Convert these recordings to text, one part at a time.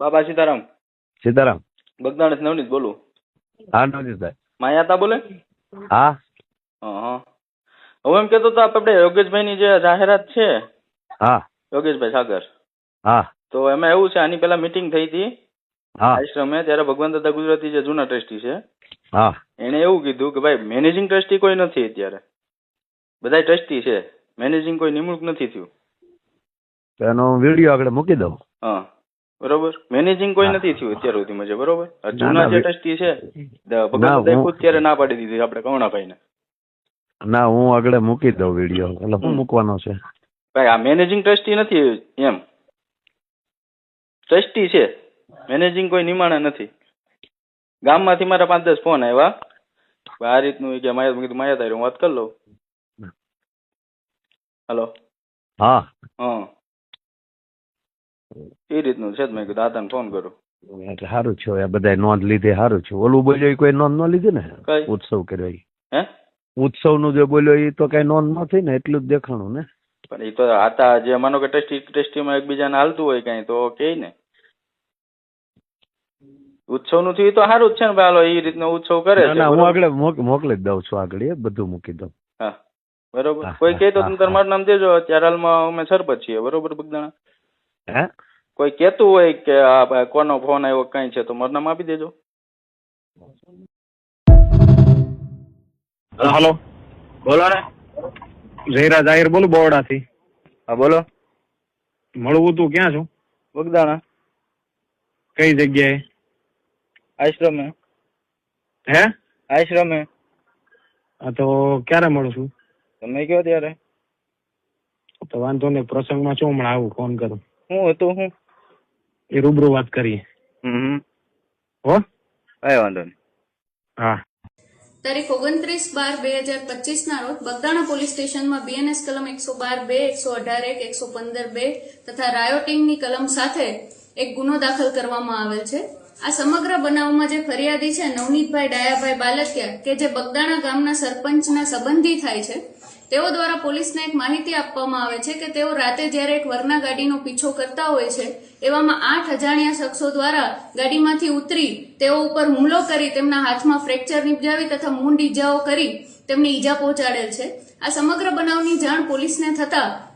બાબા સીતારામ. સીતારામ. બગદાણ નવનીત બોલું. હા નવજીતભાઈ માયાતા બોલે? હા. હા હું એમ કેતો તો આપણે યોગેશભાઈની જે જાહેરાત છે હા. યોગેશભાઈ સાગર. હા. તો એમાં એવું છે આની પેલા મીટિંગ થઈ હતી. આશ્રમે ત્યારે ભગવાન દાદા ગુજરાતી જે જૂના ટ્રસ્ટી છે હા. એને એવું કીધું કે ભાઈ મેનેજિંગ ટ્રસ્ટી કોઈ નથી અત્યારે. બધા ટ્રસ્ટી છે. મેનેજિંગ કોઈ નિમણૂક નથી થયું. તો એનો વીડિયો આગળ મૂકી દઉં. હા. બરોબર? મેનેજિંગ કોઈ નથી થયું અત્યાર સુધીમાં છે બરોબર? આ જૂના જે ટ્રસ્ટી છે ભગવાન ખુદ ત્યારે ના પાડી દીધી આપણે કવણાભાઈને ના હું આગળ મૂકી દઉં વીડિયો. એટલે હું મૂકવાનો છે? ભાઈ આ મેનેજિંગ ટ્રસ્ટી નથી એમ. ટ્રસ્ટી છે. મેનેજિંગ કોઈ નિમાણે નથી. ગામમાંથી મારા પાંચ દસ ફોન આવ્યા. આ રીતનું કે માયા કીધું માયા તારી હું વાત કરી લઉં. હલો. હા. હા એ રીતનું છે જ મેં કીધું. દાદાને ફોન કર્યો. એટલે સારું છે આ બધા નોંધ લીધે સારું છે. ઓલું બોલ્યો કોઈ નોંધ ન લીધી ને? ઉત્સવ કર્યો હે? ઉત્સવનું જે બોલ્યો એ તો કઈ નોંધ ન થઈ ને એટલું જ દેખાણું ને? પણ એ તો હતા જે માનો કે ટેસ્ટી ટ્રસ્ટીમાં એકબીજાને હાલતું હોય કઈ તો કે ને? ઉત્સવનું થયું તો સારું જ છે ને ભાઈ. હાલો એ રીતનો ઉત્સવ કરે છે હું આગળ મોકલી દઉં છું આગળ એ બધું મૂકી દઉં. હા બરોબર. કોઈ કહે તો તમે તમારું નામ દેજો. અત્યારે હાલમાં અમે સરપંચ છીએ બરોબર બગદાણા? હે? કોઈ કહેતું હોય કે આ કોનો ફોન આવ્યો કઈ છે તો મારું નામ આપી દેજો. હલો. બોલો ને. જયરાજ આહિર બોલું બોરડાથી હા બોલો. મળવું તું ક્યાં છું? બગદાણા. કઈ જગ્યાએ? આશ્રમે. હે? આશ્રમે. હા તો ક્યારે મળું છું? તમે કયો ત્યારે? તો વાંધો નહીં પ્રસંગમાં છું હમણાં આવું ફોન કરું. હું હતું હું. એ રૂબરૂ વાત કરીએ. હમ. હો? કઈ વાંધો નહીં. હા. તારીખ ઓગણત્રીસ બાર બે હજાર પચીસના રોજ બગદાણા પોલીસ સ્ટેશનમાં બીએનએસ કલમ એકસો બાર બે એકસો અઢાર એક એકસો પંદર બે તથા રાયોટિંગની કલમ સાથે એક ગુનો દાખલ કરવામાં આવેલ છે. આ સમગ્ર બનાવમાં જે ફરિયાદી છે નવનીતભાઈ ડાયાભાઈ બાલકિયા કે જે બગદાણા ગામના સરપંચના સંબંધી થાય છે તેઓ દ્વારા પોલીસને એક માહિતી આપવામાં આવે છે કે તેઓ રાતે જ્યારે એક વરના ગાડીનો પીછો કરતા હોય છે, એવામાં આઠ અજાણ્યા શખ્સો દ્વારા ગાડીમાંથી ઉતરી તેઓ ઉપર હુમલો કરી તેમના હાથમાં ફ્રેક્ચર નિપજાવી તથા મૂંડ ઈજાઓ કરી તેમને ઈજા પહોંચાડેલ છે. આ સમગ્ર બનાવની જાણ પોલીસને થતા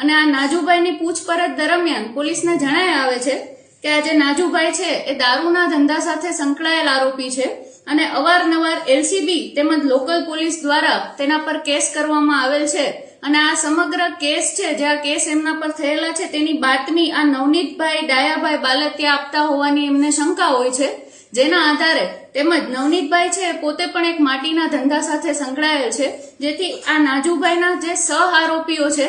અને આ નાજુભાઈની પૂછપરછ દરમિયાન પોલીસને જણાય આવે છે કે આ જે નાજુભાઈ છે, એ દારૂના ધંધા સાથે સંકળાયેલ આરોપી છે અને અવારનવાર એલસીબી તેમજ લોકલ પોલીસ દ્વારા તેના પર કેસ કરવામાં આવેલ છે. અને આ સમગ્ર કેસ છે, જે આ કેસ એમના પર થયેલા છે, તેની બાતમી આ નવનીતભાઈ ડાયાભાઈ બાલતિયા આપતા હોવાની એમને શંકા હોય છે. જેના આધારે તેમજ નવનીતભાઈ છે પોતે પણ એક માટીના ધંધા સાથે સંકળાયેલ છે. જેથી આ નાજુભાઈના જે સહ આરોપીઓ છે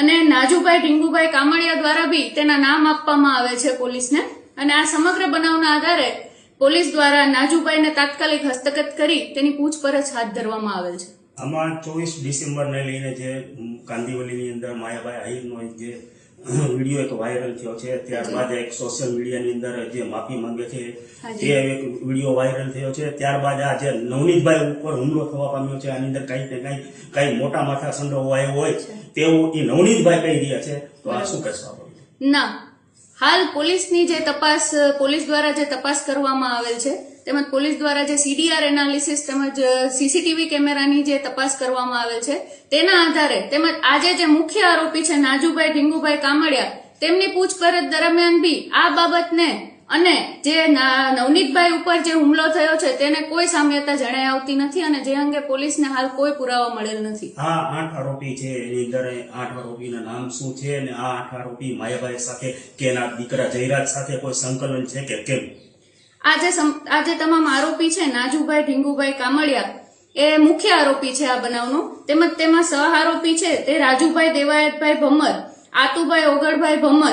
અને નાજુભાઈ ઢીંગુભાઈ કામડિયા દ્વારા બી તેના નામ આપવામાં આવે છે પોલીસને. અને આ સમગ્ર બનાવના આધારે પોલીસ દ્વારા નાજુભાઈને તાત્કાલિક હસ્તગત કરી તેની પૂછપરછ હાથ ધરવામાં આવેલ છે. આમાં ચોવીસ ડિસેમ્બરને લઈને જે કાંદીવલીની અંદર માયાભાઈ આહિરનો જે વીડિયો એક વાયરલ થયો છે. ત્યારબાદ એક સોશિયલ મીડિયાની અંદર જે માફી માંગે છે તે એક વીડિયો વાયરલ થયો છે. ત્યારબાદ આ જે નવનીતભાઈ ઉપર હુમલો થવા પામ્યો છે આની અંદર કંઈક ને કંઈક કંઈ મોટા માથા સંડોવાયો હોય તેવું એ નવનીતભાઈ કહી રહ્યા છે. તો આ શું કહેશો ના. હાલ પોલીસની જે તપાસ પોલીસ દ્વારા જે તપાસ કરવામાં આવેલ છે તેમજ પોલીસ દ્વારા જે સીડીઆર એનાલિસિસ તેમજ સીસીટીવી કેમેરાની જે તપાસ કરવામાં આવેલ છે, તેના આધારે તેમજ આજે જે મુખ્ય આરોપી છે નાજુભાઈ ઢીંગુભાઈ કામડિયા, તેમની પૂછપરછ દરમિયાન બી આ બાબતને અને જે નવનીતભાઈ ઉપર જે હુમલો થયો છે તેને કોઈ સામ્યતા જણાઈ આવતી નથી અને જે અંગે પોલીસને હાલ કોઈ પુરાવા મળેલ નથી. આ આઠ આરોપી છે, એની અંદર આઠ આરોપીના નામ શું છે અને આ આઠ આરોપી માયાભાઈ સાથે કે એના દીકરા જયરાજ સાથે કોઈ સંકલન છે કે કેમ? આજે સમ- આ તમામ આરોપી છે, નાજુભાઈ, ઢીંગુભાઈ કામળિયા. એ મુખ્ય આરોપી છે આ બનાવનો. તેમજ તેમાં સહ આરોપી છે તે રાજુભાઈ દેવાયતભાઈ ભમર, આતુભાઈ ઓગળભાઈ ભમર,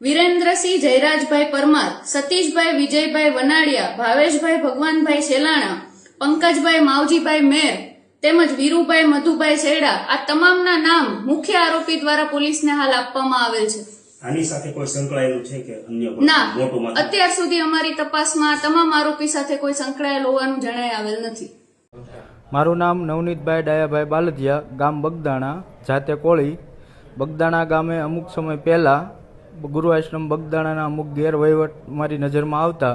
વિરેન્દ્રસિંહ જયરાજભાઈ પરમાર, સતીશભાઈ વિજયભાઈ વનાડિયા ભાવેશભાઈ ભગવાનભાઈ શેલાણા, પંકજભાઈ માવજીભાઈ મેર, તેમજ વીરુભાઈ મધુભાઈ શેડા આ તમામના નામ મુખ્ય આરોપી દ્વારા પોલીસને હાલ આપવામાં આવેલ છે. આની સાથે કોઈ સંકળાયેલું છે કે અન્ય કોઈ ના અત્યાર સુધી અમારી તપાસમાં તમામ આરોપી સાથે કોઈ સંકળાયેલ હોવાનું જણાય આવેલ નથી. મારું નામ નવનીતભાઈ ડાયાભાઈ બાલદિયા ગામ બગદાણા જાતે કોળી. બગદાણા ગામે અમુક સમય પહેલાં ગુરુ આશ્રમ બગદાણાના અમુક ગેરવહીવટ મારી નજરમાં આવતા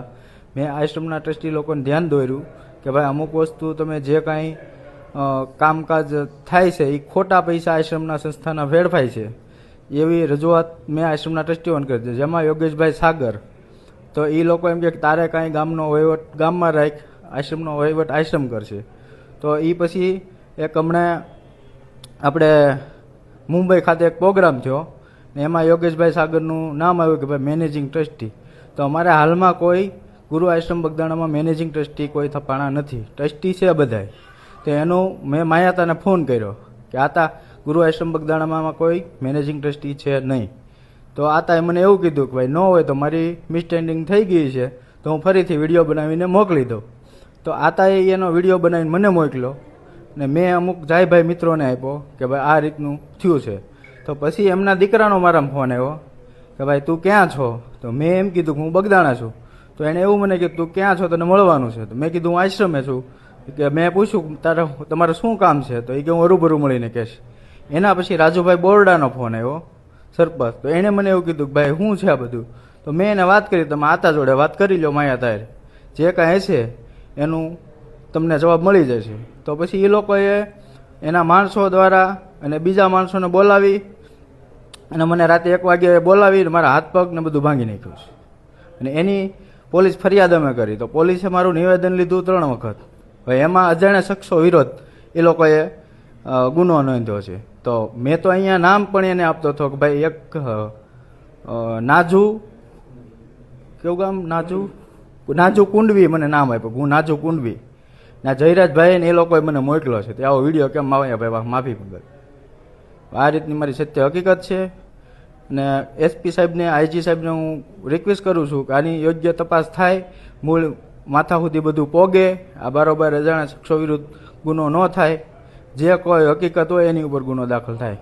મેં આશ્રમના ટ્રસ્ટી લોકોને ધ્યાન દોર્યું કે ભાઈ અમુક વસ્તુ તમે જે કાંઈ કામકાજ થાય છે એ ખોટા પૈસા આશ્રમના સંસ્થાના વેડફાય છે. એવી રજૂઆત મેં આશ્રમના ટ્રસ્ટીઓને કરી હતી જેમાં યોગેશભાઈ સાગર, તો એ લોકો એમ કે તારે કાંઈ ગામનો વહીવટ, ગામમાં રાખ, આશ્રમનો વહીવટ આશ્રમ કરશે. તો એ પછી એક હમણાં આપણે મુંબઈ ખાતે એક પ્રોગ્રામ થયો, ને એમાં યોગેશભાઈ સાગરનું નામ આવ્યું કે ભાઈ મેનેજિંગ ટ્રસ્ટી. તો અમારે હાલમાં કોઈ ગુરુ આશ્રમ બગદાણામાં મેનેજિંગ ટ્રસ્ટી કોઈ થપાણા નથી. ટ્રસ્ટી છે બધાય. તો એનું મેં માયાતાને ફોન કર્યો કે આતા ગુરુ આશ્રમ બગદાણામાં કોઈ મેનેજિંગ ટ્રસ્ટી છે નહીં. તો આતાએ મને એવું કીધું કે ભાઈ ન હોય તો મારી મિસસ્ટેન્ડિંગ થઈ ગઈ છે, તો હું ફરીથી વીડિયો બનાવીને મોકલી દઉં. તો આતાએ એનો વીડિયો બનાવીને મને મોકલ્યો ને મેં અમુક જાયભાઈ મિત્રોને આપ્યો કે ભાઈ આ રીતનું થયું છે. તો પછી એમના દીકરાનો મારા ફોન આવ્યો કે ભાઈ તું ક્યાં છો? તો મેં એમ કીધું કે હું બગદાણા છું. તો એણે એવું મને કીધું, તું ક્યાં છો? તને મળવાનું છે. તો મેં કીધું, હું આશ્રમે છું. કે મેં પૂછ્યું, તારે, તમારે શું કામ છે? તો એ કે, હું હરુભરું મળીને કહેશ. એના પછી રાજુભાઈ બોરડાનો ફોન આવ્યો. સરપંચ, તો એણે મને એવું કીધું કે ભાઈ, શું છે આ બધું? તો મેં એને વાત કરી, તમે આતા જોડે વાત કરી લો માયા તારે. જે કાંઈ છે એનું તમને જવાબ મળી જશે. તો પછી એ લોકોએ એના માણસો દ્વારા અને બીજા માણસોને બોલાવી અને મને રાતે એક વાગે બોલાવી મારા હાથ પગ ને બધું ભાંગી નાખ્યું છે. અને એની પોલીસ ફરિયાદ અમે કરી. તો પોલીસે મારું નિવેદન લીધું ત્રણ વખત. હવે એમાં અજાણ્યા શખ્સો વિરોધ એ લોકોએ ગુનો નોંધ્યો છે. તો મેં તો અહીંયા નામ પણ એને આપતો હતો કે ભાઈ એક નાજુ, કેવું ગામ? નાજુ? નાજુ કુંડવી મને નામ આપ્યું, હું નાજુ કુંડવી. ના, જયરાજભાઈ ને એ લોકોએ મને મોકલ્યો છે. તે આવો વીડિયો કેમ આવે ભાઈ, માફી મંગલ આ રીતની મારી સત્ય હકીકત છે. અને એસપી સાહેબને આઈજી સાહેબને હું રિક્વેસ્ટ કરું છું કે આની યોગ્ય તપાસ થાય, મૂળ માથા સુધી બધું પોગે. આ બારોબાર અજાણ્યા શખ્સો વિરુદ્ધ ગુનો ન થાય. જે કોઈ હકીકત હોય એની ઉપર ગુનો દાખલ થાય.